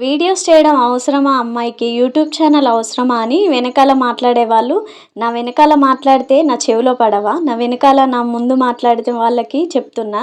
Videos చేయడం అవసరమా అమ్మాయికి? యూట్యూబ్ ఛానల్ అవసరమా అని వెనకాల మాట్లాడేవాళ్ళు నా వెనకాల మాట్లాడితే నా చెవిలో పడవా? నా వెనకాల నా ముందు మాట్లాడితే వాళ్ళకి చెప్తున్నా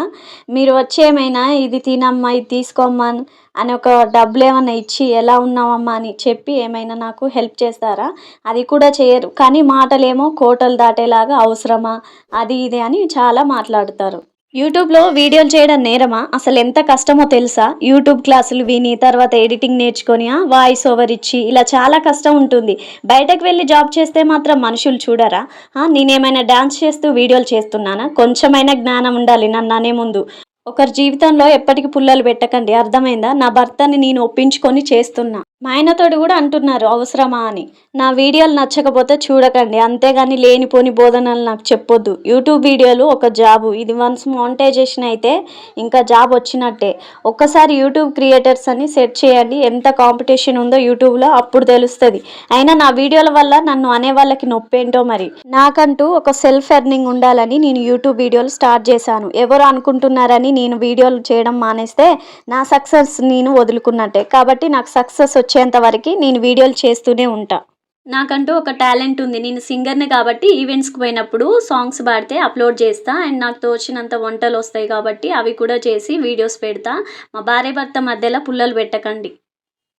మీరు వచ్చేమైనా ఇది తినమ్మా ఇది తీసుకోమ్మా అని ఒక డబ్బులు ఏమైనా ఇచ్చి ఎలా ఉన్నావమ్మా అని చెప్పి ఏమైనా నాకు హెల్ప్ చేస్తారా? అది కూడా చేయరు. కానీ మాటలేమో కోటలు దాటేలాగా అవసరమా? అది ఇది అని చాలా మాట్లాడతారు. యూట్యూబ్లో వీడియోలు చేయడం నేరమా? అసలు ఎంత కష్టమో తెలుసా? యూట్యూబ్ క్లాసులు విని తర్వాత ఎడిటింగ్ నేర్చుకొని వాయిస్ ఓవర్ ఇచ్చి ఇలా చాలా కష్టం ఉంటుంది. బయటకు వెళ్ళి జాబ్ చేస్తే మాత్రం మనుషులు చూడరా? నేనేమైనా డ్యాన్స్ చేస్తూ వీడియోలు చేస్తున్నానా? కొంచెమైనా జ్ఞానం ఉండాలి నన్ను అనే ముందు. ఒకరి జీవితంలో ఎప్పటికీ పుల్లలు పెట్టకండి. అర్థమైందా? నా భర్తని నేను ఒప్పించుకొని చేస్తున్నా. మా ఆయనతోటి కూడా అంటున్నారు అవసరమా అని. నా వీడియోలు నచ్చకపోతే చూడకండి. అంతేగాని లేనిపోని బోధనలు నాకు చెప్పొద్దు. యూట్యూబ్ వీడియోలు ఒక జాబు. ఇది వన్స్ మోనిటైజేషన్ అయితే ఇంకా జాబ్ వచ్చినట్టే. ఒక్కసారి యూట్యూబ్ క్రియేటర్స్ అని సెట్ చేయండి. ఎంత కాంపిటీషన్ ఉందో యూట్యూబ్లో అప్పుడు తెలుస్తుంది. అయినా నా వీడియోల వల్ల నన్ను అనే వాళ్ళకి నొప్పేంటో మరి. నాకంటూ ఒక సెల్ఫ్ ఎర్నింగ్ ఉండాలని నేను యూట్యూబ్ వీడియోలు స్టార్ట్ చేశాను. ఎవరు అనుకుంటున్నారని నేను వీడియోలు చేయడం మానేస్తే నా సక్సెస్ నేను వదులుకున్నట్టే. కాబట్టి నాకు సక్సెస్ వచ్చేంత వరకు నేను వీడియోలు చేస్తూనే ఉంటా. నాకంటూ ఒక టాలెంట్ ఉంది. నేను సింగర్ని కాబట్టి ఈవెంట్స్కి పోయినప్పుడు సాంగ్స్ పాడితే అప్లోడ్ చేస్తా. అండ్ నాకు తోచినంత వంటలు వస్తాయి కాబట్టి అవి కూడా చేసి వీడియోస్ పెడతా. మా భార్య భర్త మధ్యలో పుల్లలు పెట్టకండి.